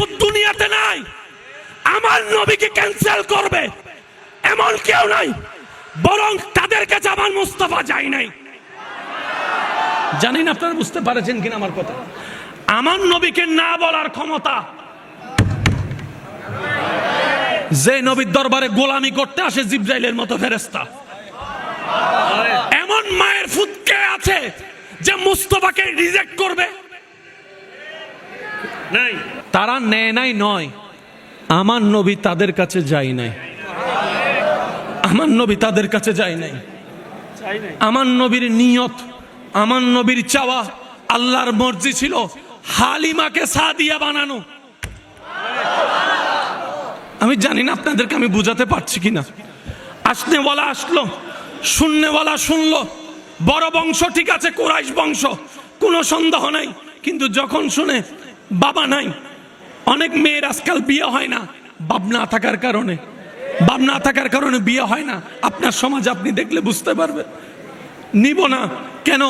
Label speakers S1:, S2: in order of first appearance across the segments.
S1: Foot দুনিয়াতে নাই। আমার নবীকে ক্যান্সেল করবে। এমন কেউ নাই। বরং তাদের কাছে আমার মুস্তফা যায় নাই। জানেন আপনারা বুঝতে পারেছেন কিনা আমার কথা? আমার নবীকে না বলার ক্ষমতা। যে নবীর দরবারে গোলামি করতে আসে জিব্রাইলের মতো ফেরেস্তা এমন মায়ের ফুটকে আছে যে মুস্তফাকে রিজেক্ট করবে?
S2: নাই।
S1: তারা নেয় নাই নয়। আমার নবী তাদের কাছে যাই নাই। আমার নবী তাদের কাছে যাই নাই। আমার নবীর নিয়ত, আমার নবীর চাওয়া আল্লাহর মর্জি ছিল হালিমাকে সাদিয়া বানানো। আমি জানি না আপনাদেরকে আমি বুঝাতে পারছি কিনা। আসনেওয়ালা আসলো শূন্যওয়ালা শুনলো। বড় বংশ ঠিক আছে, কোরাইশ বংশ, কোনো সন্দেহ নাই। কিন্তু যখন শুনে, বাবা নাই অনেক মেয়ের আজকাল বিয়ে হয় না। বাপ না থাকার কারণে। বাপ না থাকার কারণে বিয়ে হয় না। আপনার সমাজ আপনি দেখলে বুঝতে পারবেন। নিব না। কেন?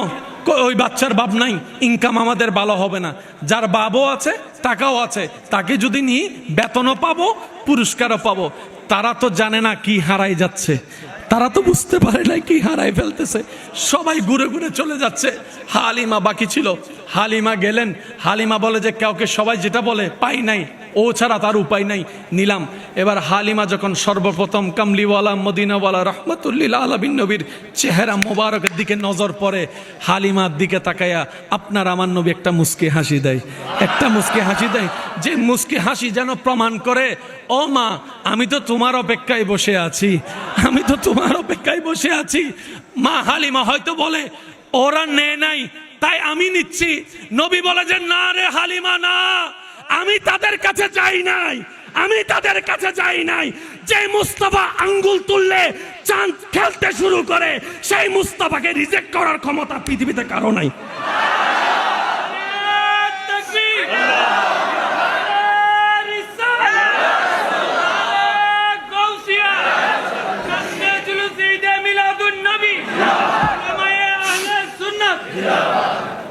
S1: ওই বাচ্চার বাপ নাই। ইনকাম আমাদের ভালো হবে না। যার বাবও আছে, টাকাও আছে। তাকে যদি নিই, বেতনও পাবো, পুরস্কারও পাবো। তারা তো জানে না কি হারাই যাচ্ছে। তারা তো বুঝতে পারে না কি হারাই ফেলতেছে। সবাই ঘুরে ঘুরে চলে যাচ্ছে। হালিমা বাকি ছিল। হালিমা গেলেন। হালিমা বলে যে, কাউকে সবাই যেটা বলে, পাই নাই। ও ছাড়া তার উপায় নাই। নিলাম। এবার হালিমা যখন সর্বপ্রথম কামলিওয়ালা, মদিনাওয়ালা, রহমতুল্লিল আলবিন নবীর চেহারা মোবারকের দিকে নজর পড়ে, হালিমার দিকে তাকায়া আপনার আমার নবী একটা মুস্কি হাসি দেয়। একটা মুস্কি হাসি দেয়। যে মুস্কি হাসি যেন প্রমাণ করে, ও মা, আমি তো তোমার অপেক্ষায় বসে আছি। আমি তো তোমার অপেক্ষায় বসে আছি। মা হালিমা হয়তো বলে, ওরা নেয় নাই, তাই আমি নিচ্ছি। নবী বলে যে, না রে হালিমা, না। আমি তাদের কাছে যাই নাই। আমি তাদের কাছে যাই নাই। যে মুস্তফা আঙ্গুল তুললে চাঁদ খেলতে শুরু করে, সেই মুস্তফাকে রিজেক্ট করার ক্ষমতা পৃথিবীতে কারও নাই।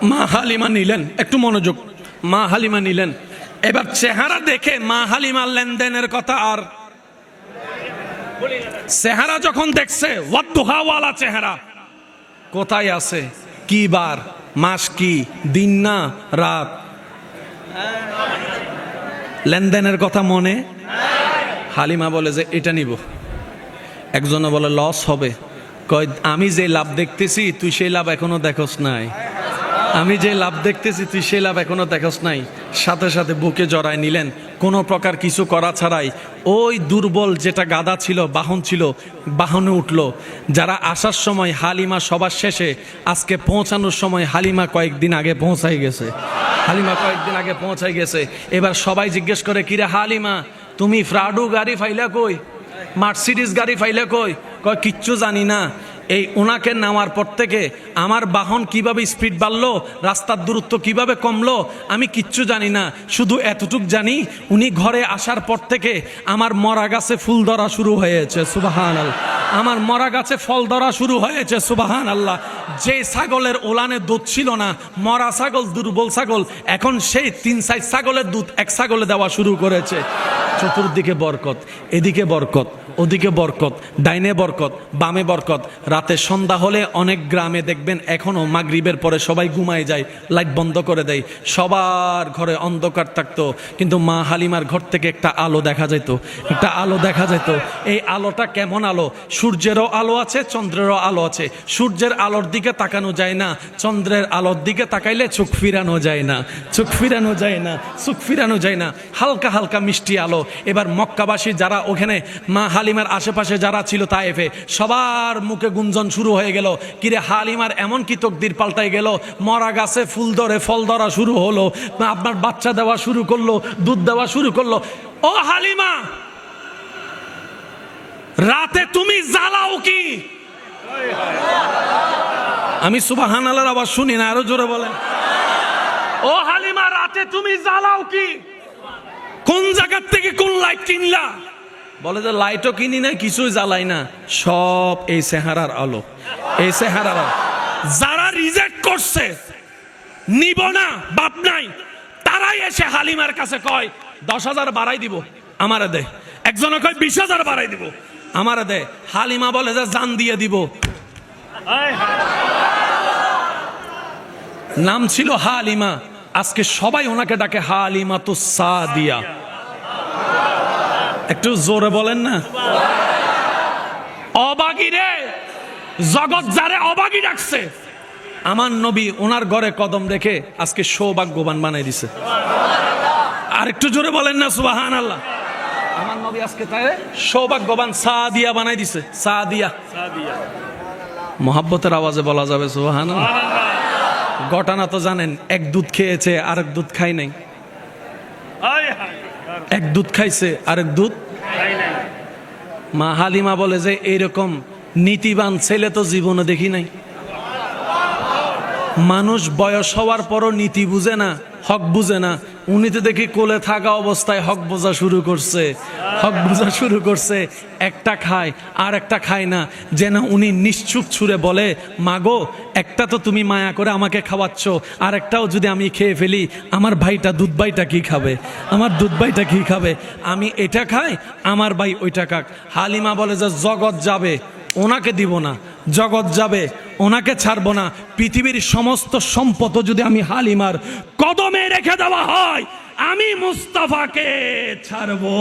S1: মা হালিমা নিলেন, একটু মনোযোগ। মা হালিমা নিলেন। এবার চেহারা দেখে মা হালিমার লেনদেনের কথা আর চেহারা যখন দেখছে ওয়াদ্দুহাওয়ালা চেহারা। কোথায় আছে? কি বার? মাস কি? দিন না? রাত? লেনদেনের কথা মনে? হালিমা বলে যে, এটা নিব। একজনে বলে, লস হবে। কয়, আমি যে লাভ দেখতেছি, তুই সেই লাভ এখনও দেখোস নাই। আমি যে লাভ দেখতেছি, তুই সেই লাভ এখনও দেখোস নাই। সাথে সাথে বুকে জড়ায় নিলেন। কোনো প্রকার কিছু করা ছাড়াই ওই দুর্বল যেটা গাদা ছিল, বাহন ছিল, বাহনে উঠল। যারা আসার সময় হালিমা সবার শেষে, আজকে পৌঁছানোর সময় হালিমা কয়েকদিন আগে পৌঁছাই গেছে। হালিমা কয়েকদিন আগে পৌঁছাই গেছে। এবার সবাই জিজ্ঞেস করে, কিরে হালিমা, তুমি ফ্রাডু গাড়ি ফাইলা কই? মার্সিডিস গাড়ি ফাইলে কই? কয়, কিচ্ছু জানি না। এই ওনাকে নামার পর থেকে আমার বাহন কীভাবে স্পিড বাড়লো, রাস্তার দূরত্ব কীভাবে কমলো, আমি কিচ্ছু জানি না। শুধু এতটুক জানি, উনি ঘরে আসার পর থেকে আমার মরা গাছে ফুল ধরা শুরু হয়েছে সুবাহান আমার মরা গাছে ফল ধরা শুরু হয়েছে সুবাহান আল্লাহ যে ছাগলের ওলানে দুধ ছিল না, মরা ছাগল, দুর্বল ছাগল, এখন সেই তিন সাইজ ছাগলের দুধ এক ছাগলে দেওয়া শুরু করেছে। চতুর্দিকে বরকত, এদিকে বরকত ওদিকে বরকত, ডাইনে বরকত, বামে বরকত। রাতে সন্ধ্যা হলে অনেক গ্রামে দেখবেন এখনও মাগরিবের পরে সবাই ঘুমায় যায়, লাইট বন্ধ করে দেয়। সবার ঘরে অন্ধকার থাকতো, কিন্তু মা হালিমার ঘর থেকে একটা আলো দেখা যেত, একটা আলো দেখা যেত। এই আলোটা কেমন আলো? সূর্যেরও আলো আছে, চন্দ্রেরও আলো আছে। সূর্যের আলোর দিকে তাকানো যায় না, চন্দ্রের আলোর দিকে তাকাইলে চোখ ফিরানো যায় না, চোখ ফিরানো যায় না, চোখ ফিরানো যায় না। হালকা হালকা মিষ্টি আলো। এবার মক্কাবাসী যারা ওখানে মা হালিমার আশেপাশে যারা ছিল তায়েফে, সবার মুখে গুঞ্জন শুরু হয়ে গেল। কিরে হালিমার এমন কি তকদির পাল্টাই গেল? মরা গাছে ফুল ধরে ফল ধরা শুরু হলো আপনার বাচ্চা দেওয়া শুরু করল, দুধ দেওয়া শুরু করল। ও হালিমা! রাতে তুমি জ্বালাও কি? আমি সুবাহান আল্লাহর আবার শুনি না, আরও জোরে বলেন। ও হালিমা, রাতে তুমি জ্বালাও কি? কোন জায়গার থেকে কোন লাইট কিনলা? বলে যে লাইটও কিনি না কিছুই জ্বালাই না। সব এই সেহারার আলো। এই সেহারার আলো। যারা রিজেক্ট করছে, নিব না, বাপ নাই। তারাই এসে হালিমার কাছে কয়, দশ হাজার বাড়াই দিব, আমারে দে। একজনে কয়, বিশ হাজার বাড়াই দিব, আমারে দে। হালিমা বলে যে, জান দিয়ে দিব। নাম ছিল হালিমা। আজকে সবাই ওনাকে ডাকে হালিমা তো সাদিয়া। একটু জোরে বলেন না। অবাগি রে। জগৎ যারে অবাগি ডাকছে। আমার নবী ওনার ঘরে কদম রেখে আজকে সৌভাগ্যবান বানাই দিছে। আর একটু জোরে বলেন না সুবাহান আল্লাহ আমার নবী আজকে তাই সৌভাগ্যবান সাদিয়া বানাই দিছে। সাদিয়া।
S2: সাদিয়া
S1: মোহাব্বতের আওয়াজে বলা যাবে সুবাহান ঘটনা তো জানেন, এক দুধ খেয়েছে, আরেক দুধ খাই নাই। এক দুধ খাইছে, আরেক দুধ মা হালিমা বলে যে, এইরকম নীতিবান ছেলে তো জীবনে দেখি নাই। মানুষ বয়স হওয়ার পরও নীতি বুঝে না। হক বুঝে না। উনি তো দেখি কোলে থাকা অবস্থায় হক বোঝা শুরু করছে। হক বোঝা শুরু করছে, একটা খায়, আর একটা খায় না। যেন উনি নিশ্চুপ ছুঁড়ে বলে, মাগো, একটা তো তুমি মায়া করে আমাকে খাওয়াচ্ছ, আর একটাও যদি আমি খেয়ে ফেলি, আমার ভাইটা দুধ ভাইটা কী খাবে? আমার দুধ ভাইটা কী খাবে? আমি এটা খাই, আমার ভাই ওইটা খাক। হালিমা বলে যে, জগৎ যাবে। ওনাকে দিব না। জগৎ যাবে, ওনাকে ছাড়বো না। পৃথিবীর সমস্ত সম্পদ যদি আমি হালিমার কদমে রেখে দেওয়া হয়, আমি মুস্তাফাকে ছাড়বো।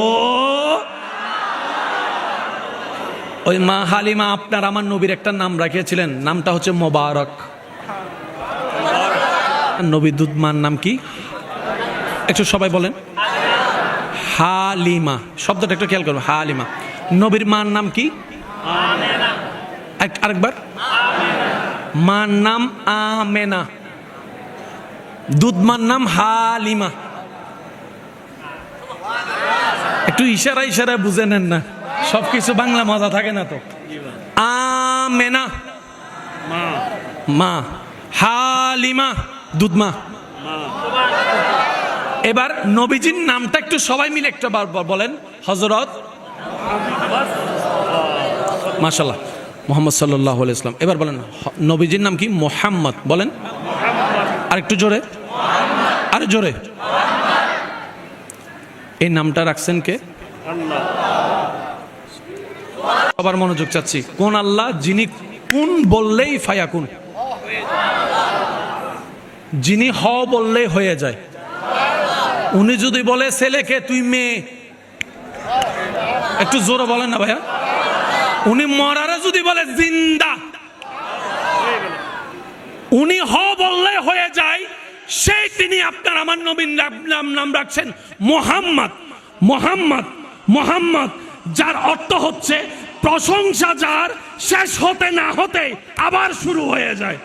S1: ওই মা হালিমা, আপনার আমার নবীর একটা নাম রাখিয়েছিলেন। নামটা হচ্ছে মোবারক। নবী দুধমার নাম কি? একটু সবাই বলেন। হালিমা, শব্দটা একটু খেয়াল করব হালিমা। নবীর মার নাম কি? আরেকবার। মার নাম আমেনা। দুধমার নাম হালিমা। একটু ইশারা ইশারা বুঝে নেন না। সবকিছু বাংলা মজা থাকে না তো। আমেনা।
S2: মা।
S1: হালিমা। দুধমা এবার নবীজির নামটা একটু সবাই মিলে একটু বলেন। হজরত মাশাল্লাহ মোহাম্মদ সাল্লাহ ইসলাম এবার বলেন নবীজির নাম কি? মোহাম্মদ। বলেন। আর একটু জোরে। আরে জোরে। এই নামটা রাখছেন কে? সবার মনোযোগ চাচ্ছি। কোন আল্লাহ যিনি কোন বললেই ফায়াকুন। যিনি হ বললেই হয়ে যায়। উনি যদি বলে, ছেলেকে তুই মেয়ে। একটু জোরে বলেন না ভাইয়া। উনি মরারে যদি বলে জিন্দা, উনি হ বললে হয়ে যায়, সেই তিনি আপনার আমার নবীন নাম- নাম রাখছেন মোহাম্মদ মোহাম্মদ মোহাম্মদ, যার অর্থ হচ্ছে প্রশংসা যার শেষ হতে না হতে আবার শুরু হয়ে যায়।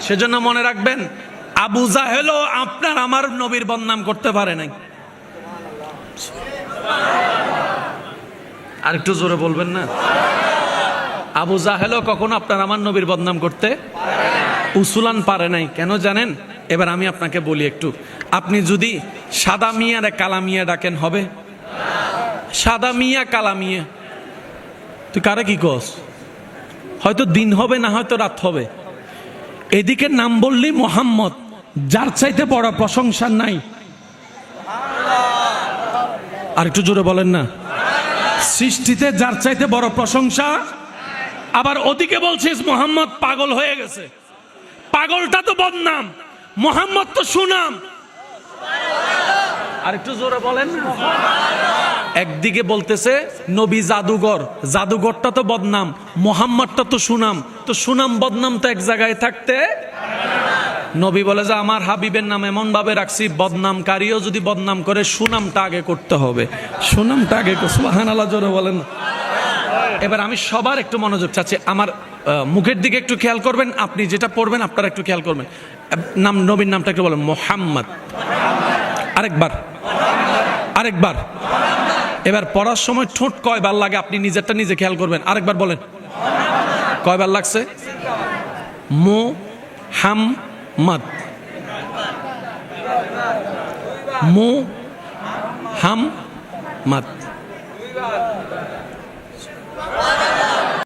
S1: সেজন্য মনে রাখবেন, আবু জাহেলও আপনার আমার নবীর বদনাম করতে পারে নাই। আর একটু জোরে বলবেন না? আবু জাহেলও কখনো আপনার আমার নবীর বদনাম করতে উসুলান পারে নাই। কেন জানেন? এবার আমি আপনাকে বলি একটু। আপনি যদি সাদা মিয়ারে কালা মিয়া ডাকেন, হবে? সাদা মিয়া, কালা মিয়া। তুই কারে কি কস? হয়তো দিন হবে না, হয়তো রাত হবে। এদিকে নাম বললি মোহাম্মদ, যার চাইতে বড় প্রশংসা নাই। আর একটু জোরে বলেন না। সৃষ্টিতে যার চাইতে বড় প্রশংসা, আবার ওদিকে বলছিস মোহাম্মদ পাগল হয়ে গেছে। পাগলটা তো বদনাম, মোহাম্মদ তো সুনাম। আর একটু জোরে বলেন। একদিকে বলতেছে, নবী জাদুঘর, জাদুঘরটা তো বদনাম, মোহাম্মদটা তো সুনাম। তো সুনাম বদনাম তো এক জায়গায় থাকতে নবী বলে যে, আমার হাবিবের নাম এমন ভাবে রাখছি, বদনামকারীও যদি বদনাম করে, সুনামটা আগে করতে হবে। সুনামটা আগে সুবাহান আল্লাহ জোরে বলেন এবার আমি সবার একটু মনোযোগ চাচ্ছি। আমার মুখের দিকে একটু খেয়াল করবেন, আপনি যেটা পড়বেন, আপনারা একটু খেয়াল করবেন। নাম, নবীর নামটা একটু বলেন, মোহাম্মদ। আরেকবার আরেকবার। এবার পড়ার সময় ঠোঁট কয়বার লাগে, আপনি নিজেরটা নিজে খেয়াল করবেন। আরেকবার বলেন। কয়বার লাগছে? মো হাম মদ। মু হাম মদ।